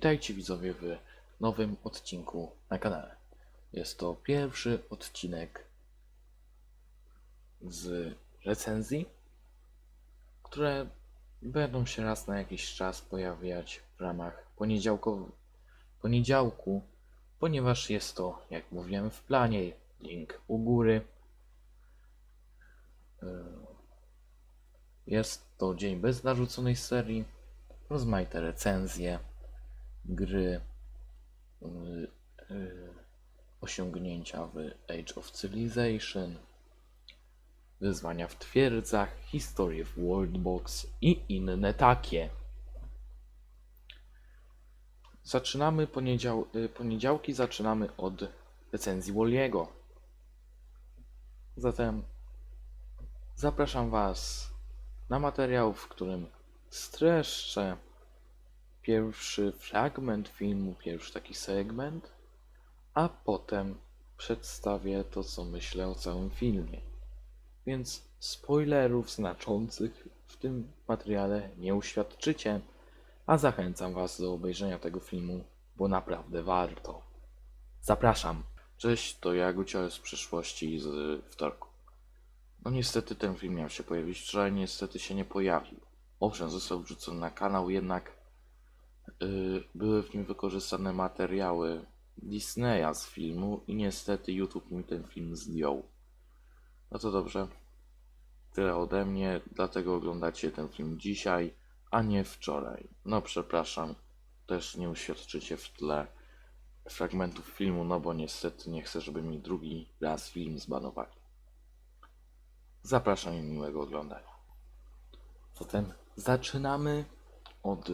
Witajcie widzowie w nowym odcinku na kanale. Jest to pierwszy odcinek z recenzji, które będą się raz na jakiś czas pojawiać w ramach poniedziałkow- poniedziałku, ponieważ jest to, jak mówiłem w planie, link u góry. Yy, Jest to dzień bez narzuconej serii, rozmaite recenzje, gry, y, y, osiągnięcia w Age of Civilization, wyzwania w twierdzach, historie w Worldbox i inne takie. Zaczynamy poniedział y, poniedziałki, zaczynamy od recenzji Walliego. Zatem zapraszam Was na materiał, w którym streszczę pierwszy fragment filmu, pierwszy taki segment, a potem przedstawię to, co myślę o całym filmie. Więc spoilerów znaczących w tym materiale nie uświadczycie, a zachęcam Was do obejrzenia tego filmu, bo naprawdę warto. Zapraszam. Cześć, to ja Gucio z przyszłości z wtorku. No niestety ten film miał się pojawić wczoraj, niestety się nie pojawił. Owszem, został wrzucony na kanał, jednak były w nim wykorzystane materiały Disneya z filmu i niestety YouTube mi ten film zdjął. No to dobrze. Tyle ode mnie, dlatego oglądacie ten film dzisiaj, a nie wczoraj. No przepraszam, też nie uświadczycie w tle fragmentów filmu, no bo niestety nie chcę, żeby mi drugi raz film zbanowali. Zapraszam i miłego oglądania. Zatem zaczynamy od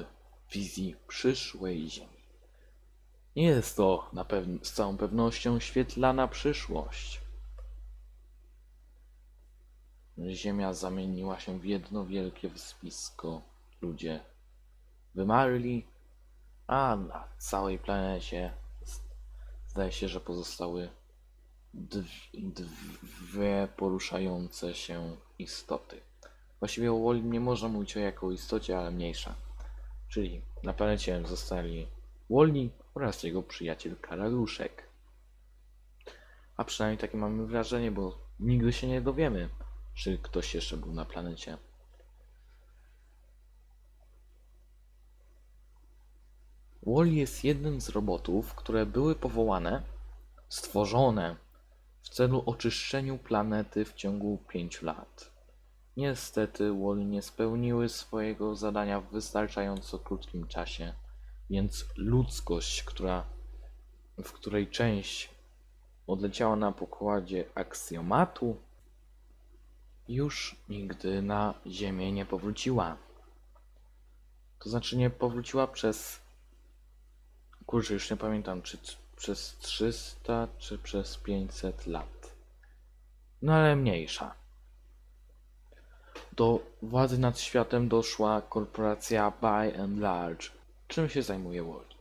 wizji przyszłej Ziemi. Nie jest to na z całą pewnością świetlana przyszłość. Ziemia zamieniła się w jedno wielkie wyspisko. Ludzie wymarli, a na całej planecie zdaje się, że pozostały dw- dwie poruszające się istoty. Właściwie o Woli nie można mówić o jako istocie, ale mniejsza. Czyli na planecie zostali Wally oraz jego przyjaciel Karaluszek. A przynajmniej takie mamy wrażenie, bo nigdy się nie dowiemy, czy ktoś jeszcze był na planecie. Wally jest jednym z robotów, które były powołane, stworzone w celu oczyszczeniu planety w ciągu 5 lat. Niestety Wally nie spełniły swojego zadania w wystarczająco krótkim czasie, więc ludzkość, która, w której część odleciała na pokładzie aksjomatu, już nigdy na Ziemię nie powróciła. To znaczy nie powróciła przez. Kurczę, już nie pamiętam, czy przez 300, czy przez 500 lat. No ale mniejsza. Do władzy nad światem doszła korporacja By and Large. Czym się zajmuje Wally?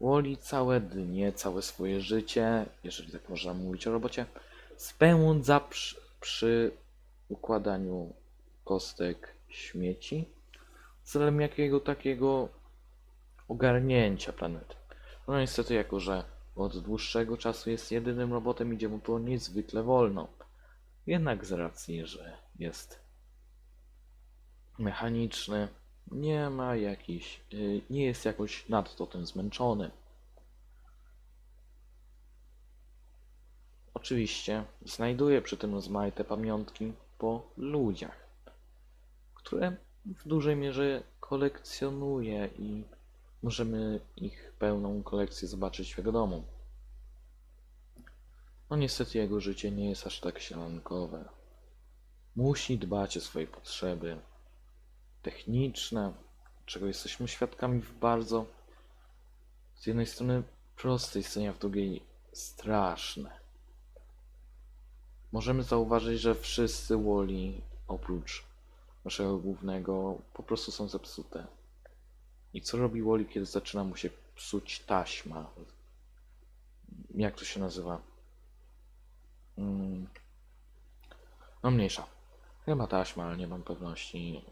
Wally całe dnie, całe swoje życie, jeżeli tak można mówić o robocie, spędza przy, przy układaniu kostek śmieci celem jakiego takiego ogarnięcia planety. No niestety, jako że od dłuższego czasu jest jedynym robotem, idzie mu to niezwykle wolno. Jednak z racji, że jest mechaniczny, nie ma jakiś, y, nie jest jakoś nadto tym zmęczony. Oczywiście znajduje przy tym rozmaite pamiątki po ludziach, które w dużej mierze kolekcjonuje i możemy ich pełną kolekcję zobaczyć w jego domu. No niestety jego życie nie jest aż tak sielankowe. Musi dbać o swoje potrzeby techniczne, czego jesteśmy świadkami w bardzo z jednej strony prostej scenie, a w drugiej straszne. Możemy zauważyć, że wszyscy Woli, oprócz naszego głównego, po prostu są zepsute. I co robi Woli, kiedy zaczyna mu się psuć taśma? Jak to się nazywa? Mm. No mniejsza. Chyba taśma, ale nie mam pewności.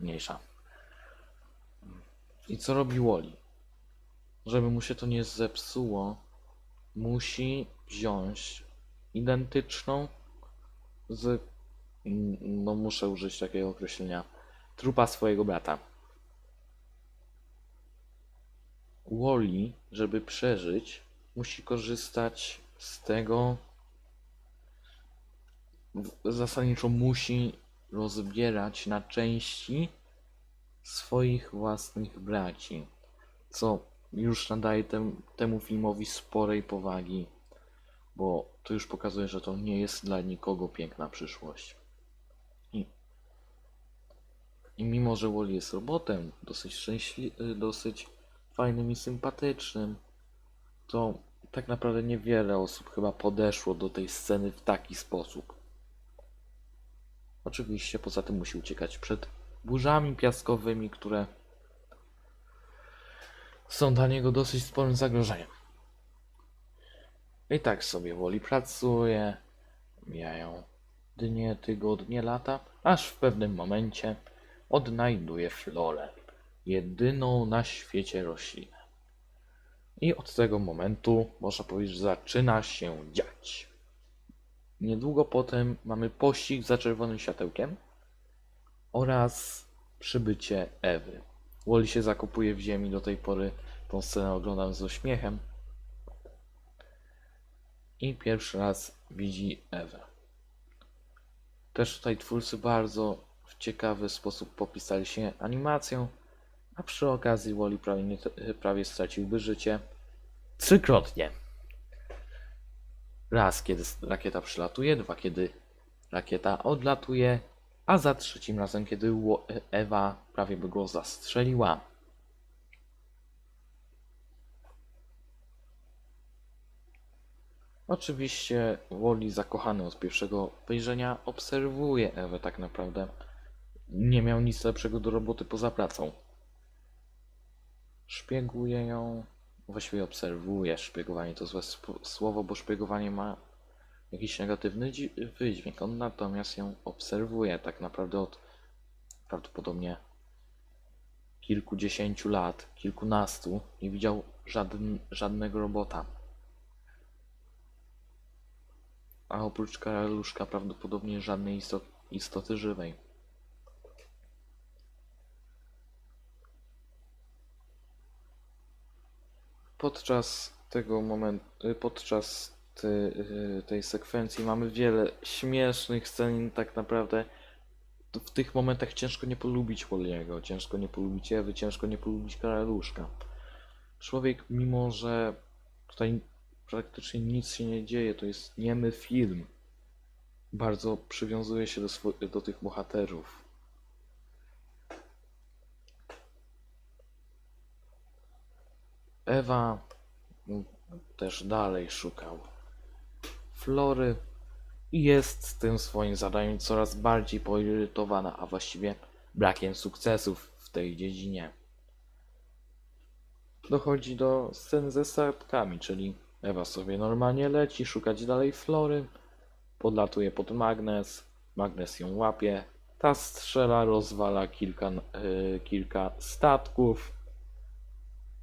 Mniejsza. I co robi Wally? Żeby mu się to nie zepsuło, musi wziąć identyczną z, no muszę użyć takiego określenia, trupa swojego brata. Wally, żeby przeżyć, musi korzystać z tego, zasadniczo musi rozbierać na części swoich własnych braci, co już nadaje tem, temu filmowi sporej powagi, bo to już pokazuje, że to nie jest dla nikogo piękna przyszłość. I, i mimo, że Wally jest robotem, dosyć szczęśli- dosyć fajnym i sympatycznym, to tak naprawdę niewiele osób chyba podeszło do tej sceny w taki sposób. Oczywiście poza tym musi uciekać przed burzami piaskowymi, które są dla niego dosyć sporym zagrożeniem. I tak sobie Woli pracuje, mijają dnie, tygodnie, lata, aż w pewnym momencie odnajduje Florę, jedyną na świecie roślinę. I od tego momentu można powiedzieć, zaczyna się dziać. Niedługo potem mamy pościg za czerwonym światełkiem oraz przybycie Ewy. Wally się zakopuje w ziemi, do tej pory tą scenę oglądam z uśmiechem. I pierwszy raz widzi Ewę. Też tutaj twórcy bardzo w ciekawy sposób popisali się animacją, a przy okazji Wally prawie, prawie straciłby życie trzykrotnie. Raz, kiedy rakieta przylatuje, dwa, kiedy rakieta odlatuje, a za trzecim razem, kiedy Ło- Ewa prawie by go zastrzeliła. Oczywiście Wally zakochany od pierwszego wejrzenia obserwuje Ewę tak naprawdę. Nie miał nic lepszego do roboty poza pracą. Szpieguje ją, właściwie obserwuje. Szpiegowanie to złe słowo, bo szpiegowanie ma jakiś negatywny wydźwięk. On natomiast ją obserwuje tak naprawdę od prawdopodobnie kilkudziesięciu lat, kilkunastu. Nie widział żadn- żadnego robota. A oprócz karaluszka prawdopodobnie żadnej isto- istoty żywej. Podczas tego momentu, podczas te, y, tej sekwencji mamy wiele śmiesznych scen, tak naprawdę w tych momentach ciężko nie polubić Wally'ego, ciężko nie polubić Ewy, ciężko nie polubić Karaluszka. Człowiek, mimo że tutaj praktycznie nic się nie dzieje, to jest niemy film, bardzo przywiązuje się do, do tych bohaterów. Ewa mm, też dalej szukał Flory i jest z tym swoim zadaniem coraz bardziej poirytowana, a właściwie brakiem sukcesów w tej dziedzinie. Dochodzi do sceny ze statkami, czyli Ewa sobie normalnie leci szukać dalej Flory, podlatuje pod magnes, magnes ją łapie, ta strzela, rozwala kilka, yy, kilka statków,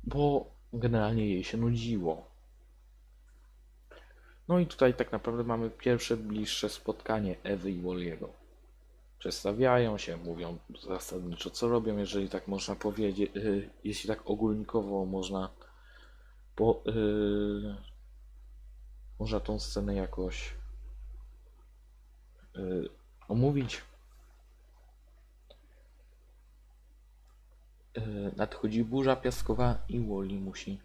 bo generalnie jej się nudziło. No i tutaj tak naprawdę mamy pierwsze bliższe spotkanie Ewy i Wally'ego. Przedstawiają się, mówią zasadniczo co robią, jeżeli tak można powiedzieć, yy, jeśli tak ogólnikowo można po, yy, można tą scenę jakoś yy, omówić. Nadchodzi burza piaskowa i Wally musi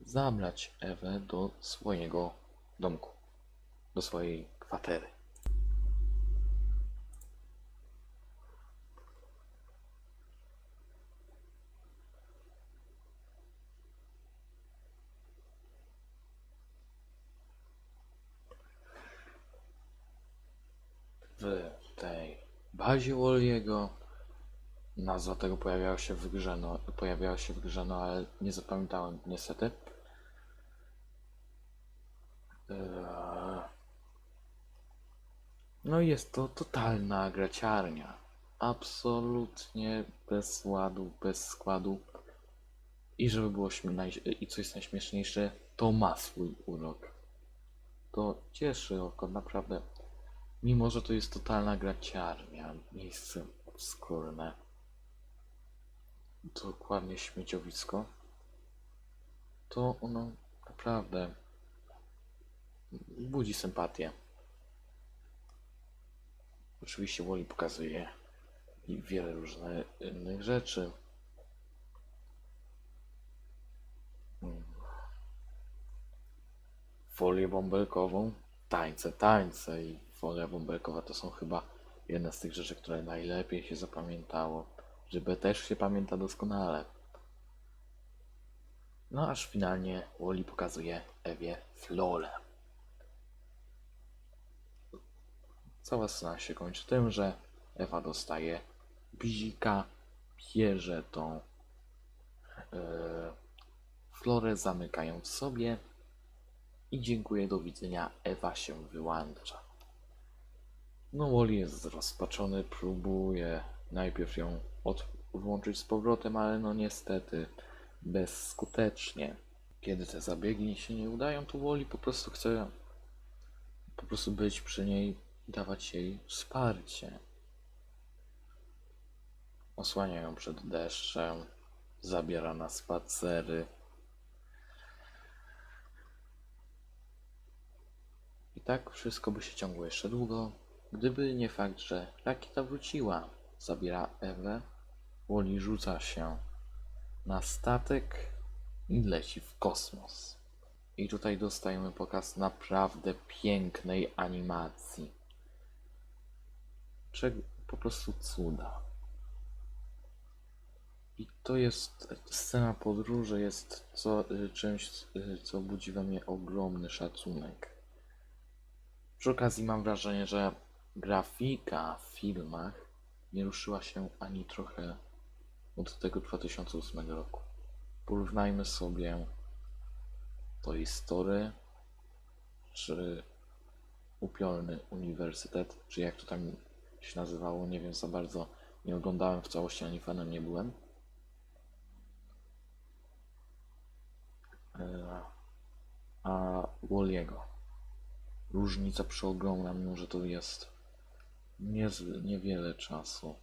zabrać Ewę do swojego domku, do swojej kwatery. W tej bazie Wally'ego nazwa tego pojawiała się w grze, no, pojawiała się w grze, no ale nie zapamiętałem niestety. Eee, No jest to totalna graciarnia. absolutnie bez ładu, bez składu. I żeby było i co jest najśmieszniejsze, to ma swój urok. To cieszy oko, naprawdę. Mimo, że to jest totalna graciarnia, miejsce obskurne. Dokładnie śmieciowisko. To ono naprawdę budzi sympatię. Oczywiście Woli pokazuje i wiele różnych innych rzeczy. Folię bąbelkową, tańce, tańce i folia bąbelkowa to są chyba jedne z tych rzeczy, które najlepiej się zapamiętało. Żeby też się pamięta doskonale. No aż finalnie Woli pokazuje Ewie Flole. Cała scena się kończy tym, że Ewa dostaje bzika, bierze tą e, florę, zamykając sobie i dziękuję, do widzenia. Ewa się wyłącza. No, Wally jest zrozpaczony, próbuje najpierw ją od- włączyć z powrotem, ale no niestety bezskutecznie. Kiedy te zabiegi się nie udają, to Wally po prostu chce po prostu być przy niej dawać jej wsparcie. Osłania ją przed deszczem, zabiera na spacery. I tak wszystko by się ciągło jeszcze długo, gdyby nie fakt, że Rakita wróciła. Zabiera Ewę, Woli rzuca się na statek i leci w kosmos. I tutaj dostajemy pokaz naprawdę pięknej animacji. Czego po prostu cuda. I to jest scena podróży, jest co, y, czymś, y, co budzi we mnie ogromny szacunek. Przy okazji mam wrażenie, że grafika w filmach nie ruszyła się ani trochę od tego 2008 roku. Porównajmy sobie Toy Story, czy Upiorny Uniwersytet, czy jak to tam się nazywało, nie wiem za bardzo, nie oglądałem w całości, ani fanem nie byłem. E, A Walliego. Różnica przeogromna, mimo że to jest niezły, niewiele czasu.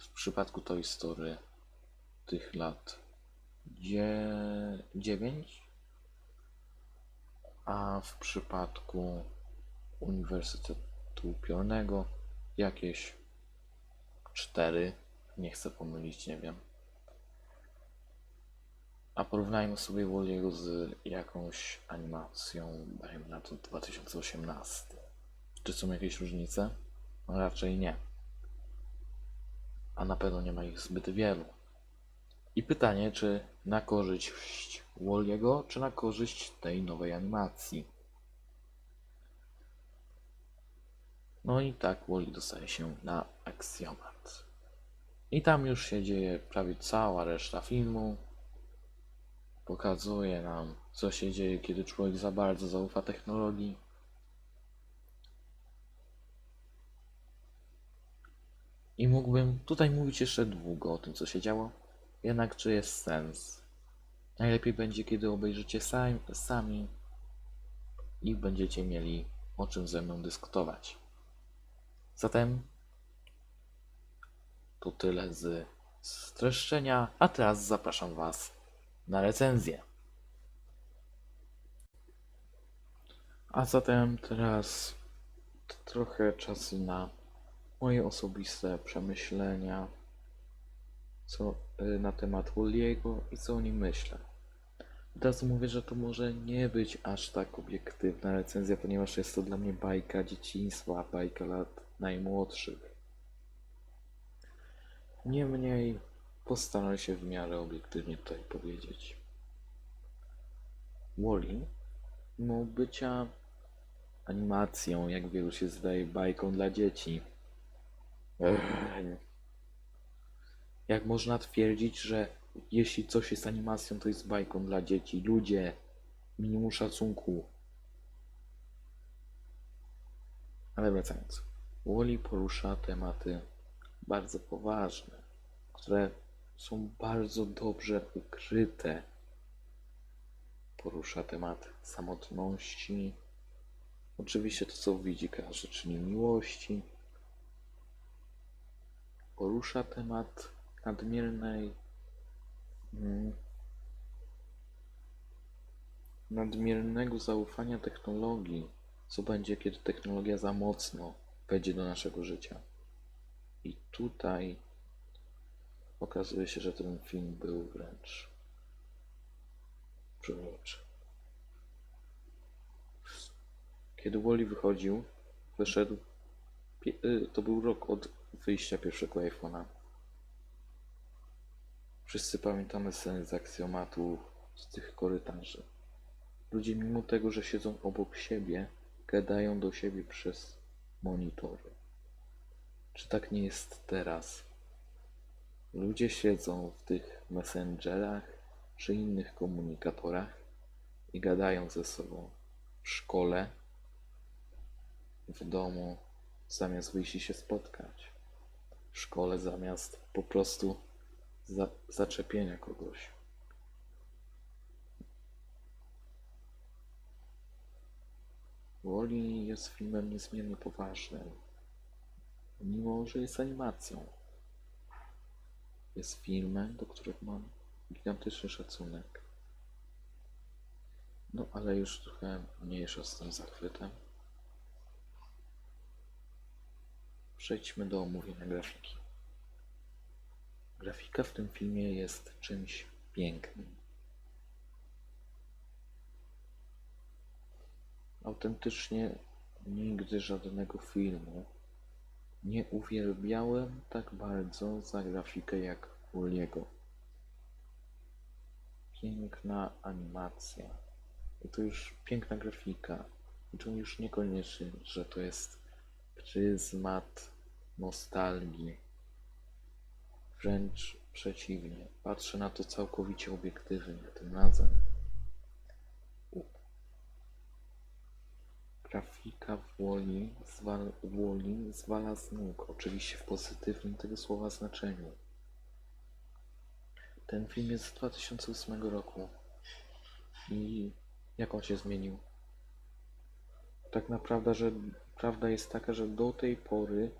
W przypadku Toy Story tych lat dzie... 9, a w przypadku Uniwersytetu Upiornego jakieś 4. Nie chcę pomylić, nie wiem. A porównajmy sobie Walliego z jakąś animacją, dajmy na to 2018. Czy są jakieś różnice? No raczej nie. A na pewno nie ma ich zbyt wielu. I pytanie, czy na korzyść Walliego, czy na korzyść tej nowej animacji? No i tak Wally dostaje się na aksjomat. I tam już się dzieje prawie cała reszta filmu. Pokazuje nam, co się dzieje, kiedy człowiek za bardzo zaufa technologii. I mógłbym tutaj mówić jeszcze długo o tym, co się działo. Jednak czy jest sens? Najlepiej będzie, kiedy obejrzycie sami, sami i będziecie mieli o czym ze mną dyskutować. Zatem to tyle z streszczenia, a teraz zapraszam Was na recenzję. A zatem teraz trochę czasu na moje osobiste przemyślenia co, y, na temat Walliego i co o nim myślę. Od razu mówię, że to może nie być aż tak obiektywna recenzja, ponieważ jest to dla mnie bajka dzieciństwa, bajka lat najmłodszych. Niemniej postaram się w miarę obiektywnie tutaj powiedzieć. Wally, mimo bycia animacją, jak wielu się zdaje, bajką dla dzieci. Jak można twierdzić, że jeśli coś jest animacją, to jest bajką dla dzieci? Ludzie, minimum szacunku. Ale wracając. Wally porusza tematy bardzo poważne, które są bardzo dobrze ukryte. Porusza temat samotności, oczywiście to, co widzi każdy, czyli miłości. Porusza temat nadmiernej mm, nadmiernego zaufania technologii, co będzie, kiedy technologia za mocno wejdzie do naszego życia. I tutaj okazuje się, że ten film był wręcz przeróżny. Kiedy Wally wychodził, wyszedł, y, to był rok od wyjścia pierwszego iPhone'a. Wszyscy pamiętamy scenę z aksjomatu z tych korytarzy. Ludzie mimo tego, że siedzą obok siebie, gadają do siebie przez monitory. Czy tak nie jest teraz? Ludzie siedzą w tych messengerach czy innych komunikatorach i gadają ze sobą w szkole, w domu, zamiast wyjść i się spotkać. Szkole zamiast po prostu za, zaczepienia kogoś. Wall-E jest filmem niezmiernie poważnym, mimo że jest animacją. Jest filmem, do którego mam gigantyczny szacunek. No ale już trochę mniejsza z tym zachwytem. Przejdźmy do omówienia grafiki. Grafika w tym filmie jest czymś pięknym. Autentycznie nigdy żadnego filmu nie uwielbiałem tak bardzo za grafikę jak Uliego. Piękna animacja. I to już piękna grafika. I to już niekoniecznie, że to jest pryzmat nostalgii. Wręcz przeciwnie. Patrzę na to całkowicie obiektywnie tym razem. Grafika w Wall-E zwal, Wall-E zwala z nóg, oczywiście w pozytywnym tego słowa znaczeniu. Ten film jest z 2008 roku i jak on się zmienił? Tak naprawdę, że prawda jest taka, że do tej pory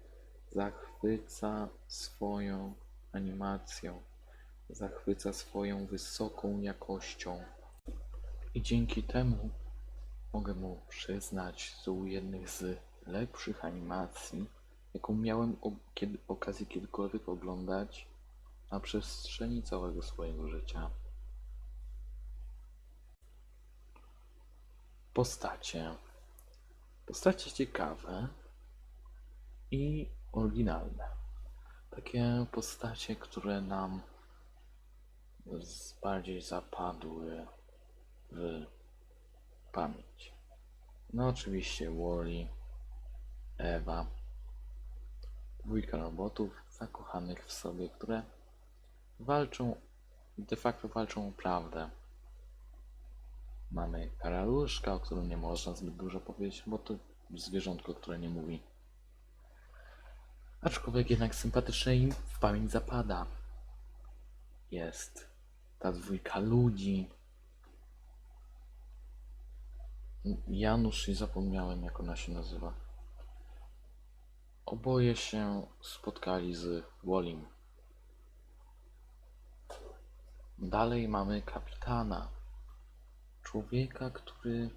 zachwyca swoją animacją, zachwyca swoją wysoką jakością. I dzięki temu mogę mu przyznać, że u jednych z lepszych animacji, jaką miałem kiedy, okazję kiedykolwiek oglądać na przestrzeni całego swojego życia. Postacie. Postacie ciekawe i oryginalne. Takie postacie, które nam bardziej zapadły w pamięć. No oczywiście Wally, Ewa, dwójka robotów zakochanych w sobie, które walczą, de facto walczą o prawdę. Mamy karaluszka, o którym nie można zbyt dużo powiedzieć, bo to zwierzątko, które nie mówi. Aczkolwiek jednak sympatyczne im w pamięć zapada. Jest ta dwójka ludzi, Janusz i zapomniałem jak ona się nazywa. Oboje się spotkali z Wolim. Dalej mamy kapitana. Człowieka, który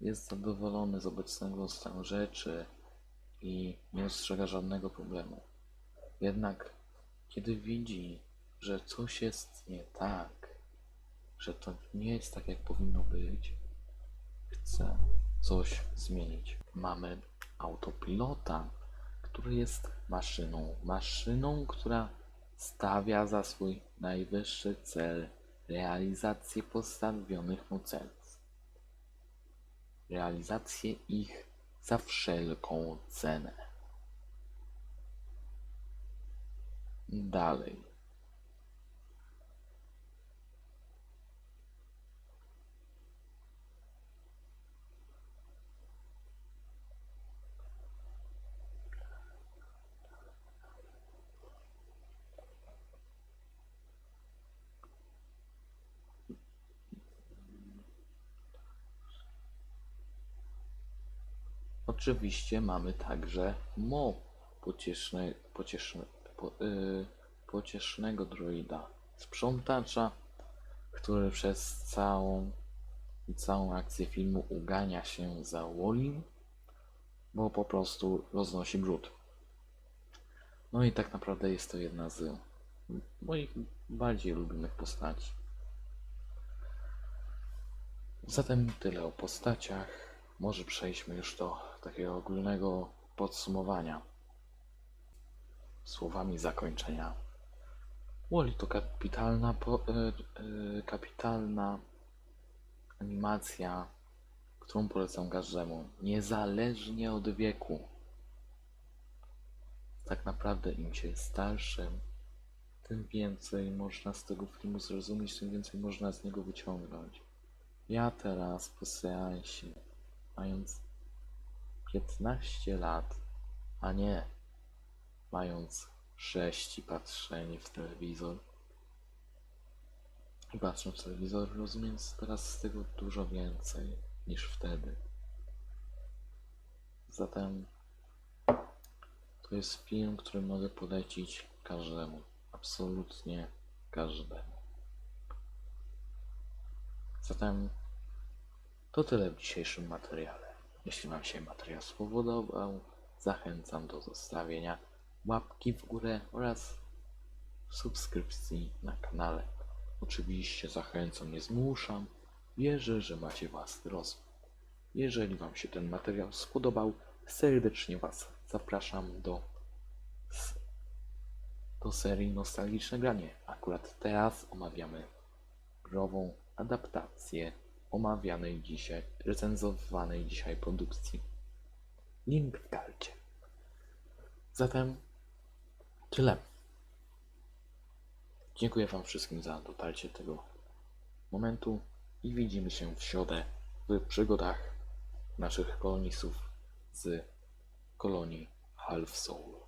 jest zadowolony z obecnego stanu rzeczy i nie dostrzega żadnego problemu. Jednak kiedy widzi, że coś jest nie tak, że to nie jest tak jak powinno być, chce coś zmienić. Mamy autopilota, który jest maszyną. Maszyną, która stawia za swój najwyższy cel realizację postawionych mu celów. Realizację ich za wszelką cenę. Dalej. Oczywiście mamy także Mo, pocieszne, pocieszne, po, yy, pociesznego droida, sprzątacza, który przez całą całą akcję filmu ugania się za Wolim, bo po prostu roznosi brud. No i tak naprawdę jest to jedna z moich bardziej ulubionych postaci. Zatem tyle o postaciach. Może przejdźmy już do takiego ogólnego podsumowania. Słowami zakończenia. Wally to kapitalna, po, e, e, kapitalna animacja, którą polecam każdemu, niezależnie od wieku. Tak naprawdę im się jest starszym, tym więcej można z tego filmu zrozumieć, tym więcej można z niego wyciągnąć. Ja teraz po seansie, mając 15 lat, a nie mając 6 i patrzenie w telewizor, i patrząc w telewizor, rozumiem teraz z tego dużo więcej niż wtedy. Zatem to jest film, który mogę polecić każdemu. Absolutnie każdemu. Zatem to tyle w dzisiejszym materiale. Jeśli Wam się materiał spodobał, zachęcam do zostawienia łapki w górę oraz subskrypcji na kanale. Oczywiście zachęcam, nie zmuszam. Wierzę, że macie własny rozum. Jeżeli Wam się ten materiał spodobał, serdecznie Was zapraszam do, do serii Nostalgiczne Granie. Akurat teraz omawiamy grową adaptację omawianej dzisiaj, recenzowanej dzisiaj produkcji. Link w karcie. Zatem tyle. Dziękuję Wam wszystkim za dotarcie tego momentu i widzimy się w środę w przygodach naszych kolonistów z kolonii Half Soul.